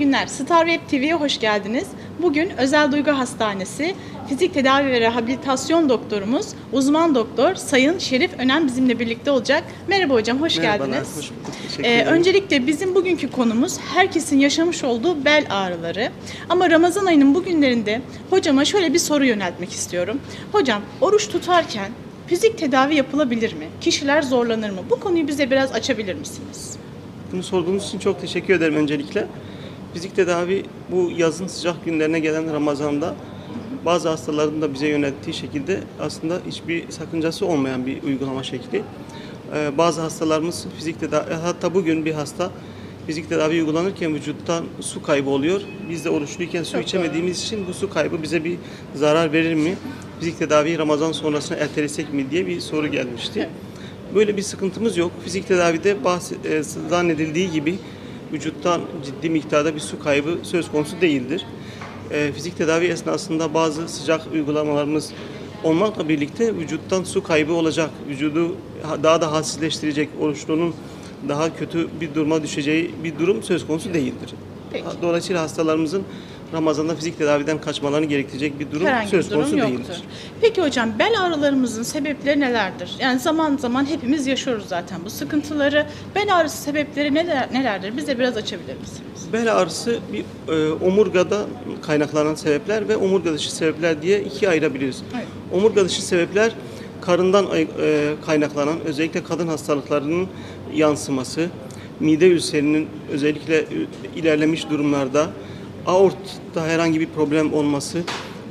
günler. Star Web TV'ye hoş geldiniz. Bugün Özel Duygu Hastanesi fizik tedavi ve rehabilitasyon doktorumuz, uzman doktor Sayın Şerif Önem bizimle birlikte olacak. Merhaba hocam, hoş Merhabalar, geldiniz. hoş bulduk. Teşekkür Ee, öncelikle bizim bugünkü konumuz herkesin yaşamış olduğu bel ağrıları. Ama Ramazan ayının bugünlerinde hocama şöyle bir soru yöneltmek istiyorum. Hocam, oruç tutarken fizik tedavi yapılabilir mi? Kişiler zorlanır mı? Bu konuyu bize biraz açabilir misiniz? Bunu sorduğunuz için çok teşekkür ederim öncelikle. Fizik tedavi bu yazın sıcak günlerine gelen Ramazan'da bazı hastaların da bize yönelttiği şekilde aslında hiçbir sakıncası olmayan bir uygulama şekli. Ee, bazı hastalarımız fizik tedavi, hatta bugün bir hasta fizik tedavi uygulanırken vücuttan su kaybı oluyor. Biz de oruçluyken su Çok içemediğimiz için bu su kaybı bize bir zarar verir mi? Fizik tedaviyi Ramazan sonrasına ertelesek mi diye bir soru gelmişti. Böyle bir sıkıntımız yok. Fizik tedavide bahs- e, zannedildiği gibi vücuttan ciddi miktarda bir su kaybı söz konusu değildir. E, fizik tedavi esnasında bazı sıcak uygulamalarımız olmakla birlikte vücuttan su kaybı olacak. Vücudu ha- daha da halsizleştirecek, oruçlunun daha kötü bir duruma düşeceği bir durum söz konusu değildir. Peki. Dolayısıyla hastalarımızın Ramazan'da fizik tedaviden kaçmalarını gerektirecek bir durum Herhangi söz bir durum konusu yoktur. değildir. Peki hocam bel ağrılarımızın sebepleri nelerdir? Yani zaman zaman hepimiz yaşıyoruz zaten bu sıkıntıları. Bel ağrısı sebepleri neler, nelerdir? Bize biraz açabilir misiniz? Bel ağrısı bir e, omurgada kaynaklanan sebepler ve omurga dışı sebepler diye ikiye ayırabiliriz. Evet. Omurga dışı sebepler karından ay- e, kaynaklanan özellikle kadın hastalıklarının yansıması, mide ülserinin özellikle e, ilerlemiş durumlarda aortta herhangi bir problem olması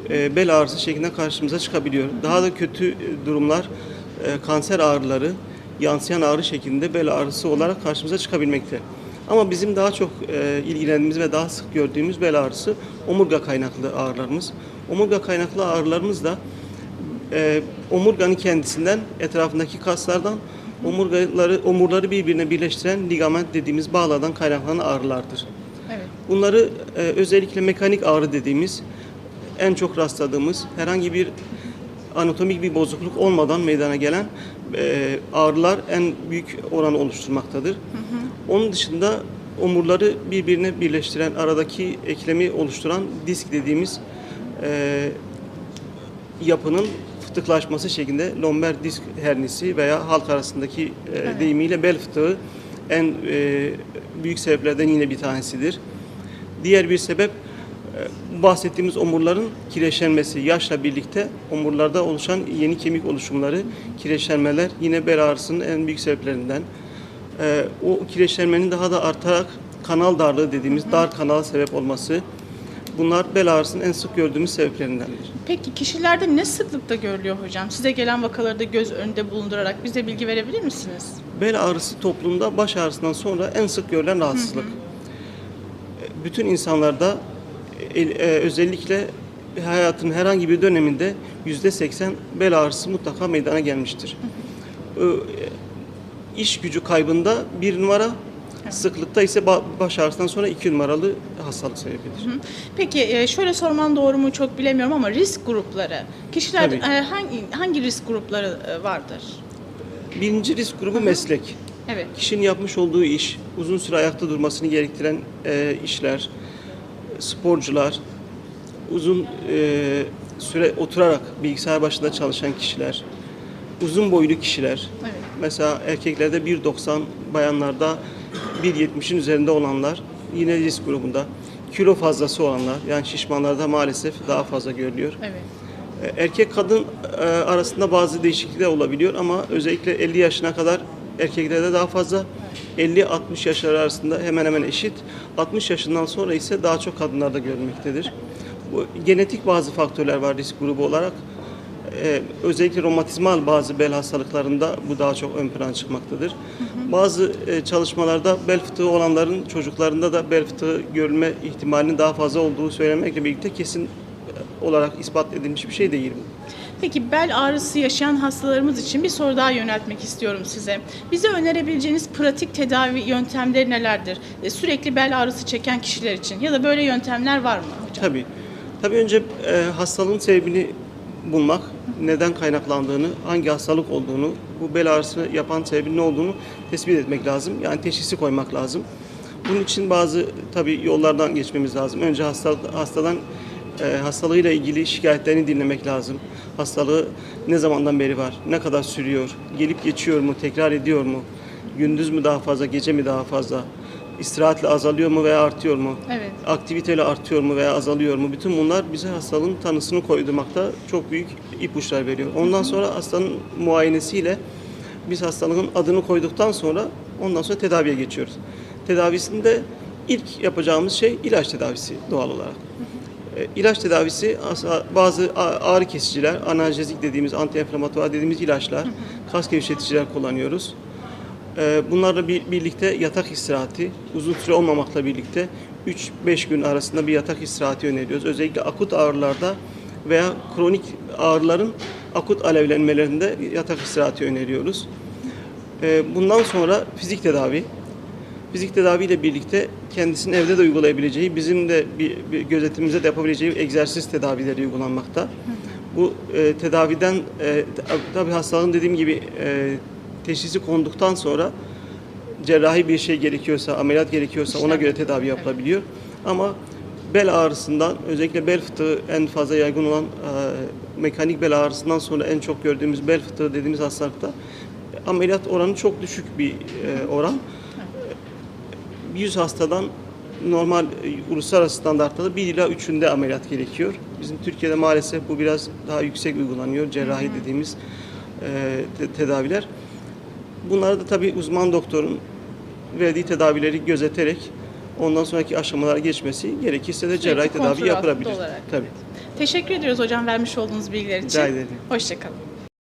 e, bel ağrısı şeklinde karşımıza çıkabiliyor. Daha da kötü e, durumlar e, kanser ağrıları, yansıyan ağrı şeklinde bel ağrısı olarak karşımıza çıkabilmekte. Ama bizim daha çok e, ilgilendiğimiz ve daha sık gördüğümüz bel ağrısı omurga kaynaklı ağrılarımız. Omurga kaynaklı ağrılarımız da e, omurganın kendisinden, etrafındaki kaslardan omurgaları, omurları birbirine birleştiren ligament dediğimiz bağlardan kaynaklanan ağrılardır. Evet. Bunları e, özellikle mekanik ağrı dediğimiz en çok rastladığımız herhangi bir anatomik bir bozukluk olmadan meydana gelen e, ağrılar en büyük oranı oluşturmaktadır. Onun dışında omurları birbirine birleştiren aradaki eklemi oluşturan disk dediğimiz e, yapının fıtıklaşması şeklinde lomber disk hernisi veya halk arasındaki e, deyimiyle bel fıtığı en e, büyük sebeplerden yine bir tanesidir. Diğer bir sebep e, bahsettiğimiz omurların kireçlenmesi. Yaşla birlikte omurlarda oluşan yeni kemik oluşumları, kireçlenmeler yine bel ağrısının en büyük sebeplerinden. E, o kireçlenmenin daha da artarak kanal darlığı dediğimiz dar kanal sebep olması. Bunlar bel ağrısının en sık gördüğümüz sebeplerindendir. Peki kişilerde ne sıklıkta görülüyor hocam? Size gelen vakaları da göz önünde bulundurarak bize bilgi verebilir misiniz? Bel ağrısı toplumda baş ağrısından sonra en sık görülen rahatsızlık. Bütün insanlarda e, e, özellikle hayatın herhangi bir döneminde yüzde seksen bel ağrısı mutlaka meydana gelmiştir. E, İş gücü kaybında bir numara, sıklıkta ise ba- baş ağrısından sonra iki numaralı hastalık sebebidir. Peki şöyle sormam doğru mu çok bilemiyorum ama risk grupları. Kişiler Tabii. e, hangi hangi risk grupları vardır? Birinci risk grubu meslek. Evet. Kişinin yapmış olduğu iş, uzun süre ayakta durmasını gerektiren e, işler, sporcular, uzun e, süre oturarak bilgisayar başında çalışan kişiler, uzun boylu kişiler. Evet. Mesela erkeklerde 1.90, bayanlarda 1.70'in üzerinde olanlar yine risk grubunda. Kilo fazlası olanlar, yani şişmanlarda maalesef daha fazla görülüyor. Evet. E, Erkek kadın e, arasında bazı değişiklikler olabiliyor ama özellikle 50 yaşına kadar erkeklerde daha fazla. 50-60 yaşlar arasında hemen hemen eşit. 60 yaşından sonra ise daha çok kadınlarda görülmektedir. Bu genetik bazı faktörler var risk grubu olarak. E, özellikle romatizmal bazı bel hastalıklarında bu daha çok ön plana çıkmaktadır. Bazı e, çalışmalarda bel fıtığı olanların çocuklarında da bel fıtığı görülme ihtimalinin daha fazla olduğu söylemekle birlikte kesin e, olarak ispat edilmiş bir şey değil bu. Peki bel ağrısı yaşayan hastalarımız için bir soru daha yöneltmek istiyorum size. Bize önerebileceğiniz pratik tedavi yöntemleri nelerdir? E, Sürekli bel ağrısı çeken kişiler için ya da böyle yöntemler var mı hocam? Tabii. Tabii önce e, hastalığın sebebini bulmak, neden kaynaklandığını, hangi hastalık olduğunu, bu bel ağrısı yapan sebebin ne olduğunu tespit etmek lazım. Yani teşhisi koymak lazım. Bunun için bazı tabii yollardan geçmemiz lazım. Önce hasta, hastadan e, hastalığıyla ilgili şikayetlerini dinlemek lazım. Hastalığı ne zamandan beri var, ne kadar sürüyor, gelip geçiyor mu, tekrar ediyor mu, gündüz mü daha fazla, gece mi daha fazla, istirahatle azalıyor mu veya artıyor mu, Evet. aktiviteyle artıyor mu veya azalıyor mu? Bütün bunlar bize hastalığın tanısını koymakta çok büyük ipuçları veriyor. Ondan sonra hastanın muayenesiyle biz hastalığın adını koyduktan sonra ondan sonra tedaviye geçiyoruz. Tedavisinde ilk yapacağımız şey ilaç tedavisi doğal olarak. E, İlaç tedavisi bazı ağrı kesiciler, analjezik dediğimiz, antiinflamatuar dediğimiz ilaçlar, kas gevşeticiler kullanıyoruz. E, Bunlarla bir, birlikte yatak istirahati, uzun süre olmamakla birlikte 3-5 gün arasında bir yatak istirahati öneriyoruz. Özellikle akut ağrılarda veya kronik ağrıların akut alevlenmelerinde yatak istirahati öneriyoruz. E, Bundan sonra fizik tedavi. Fizik tedaviyle birlikte kendisinin evde de uygulayabileceği, bizim de bir, bir gözetimimize de yapabileceği egzersiz tedavileri uygulanmakta. Bu e, tedaviden e, tabii hastalığın dediğim gibi e, teşhisi konduktan sonra cerrahi bir şey gerekiyorsa, ameliyat gerekiyorsa ona göre tedavi yapılabiliyor. Ama bel ağrısından özellikle bel fıtığı en fazla yaygın olan e, mekanik bel ağrısından sonra en çok gördüğümüz bel fıtığı dediğimiz hastalıkta ameliyat oranı çok düşük bir e, oran. 100 hastadan normal e, uluslararası standartlarda 1 ila 3'ünde ameliyat gerekiyor. Bizim Türkiye'de maalesef bu biraz daha yüksek uygulanıyor. Cerrahi dediğimiz e, te- tedaviler. Bunlarda tabii uzman doktorun verdiği tedavileri gözeterek ondan sonraki aşamalara geçmesi gerekirse de cerrahi tedavi yapılabilir. olarak. Tabii. Teşekkür ediyoruz hocam vermiş olduğunuz bilgiler için. Rica ederim. Hoşçakalın.